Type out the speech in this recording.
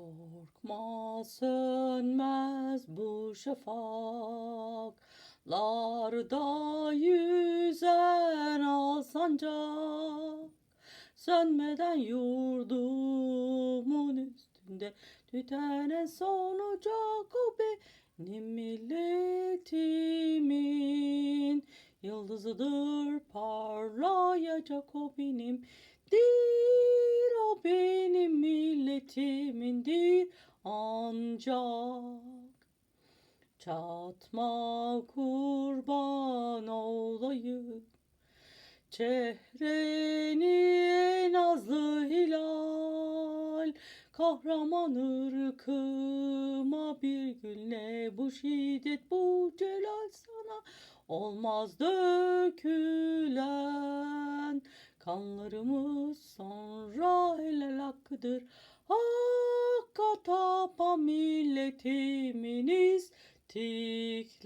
Korkma sönmez bu şafaklarda yüzen al sancak. Sönmeden yurdumun üstünde tütenen son ocak o benim milletimin yıldızıdır parlayacak o benim benim milletimindir ancak çatma kurban olayım. Çehreni en azlı hilal Kahraman ırkıma bir gün ne bu şiddet bu celal sana Olmaz dökülen. Kanlarımız helal hakkıdır. Hakka tapa milletimin istiklal.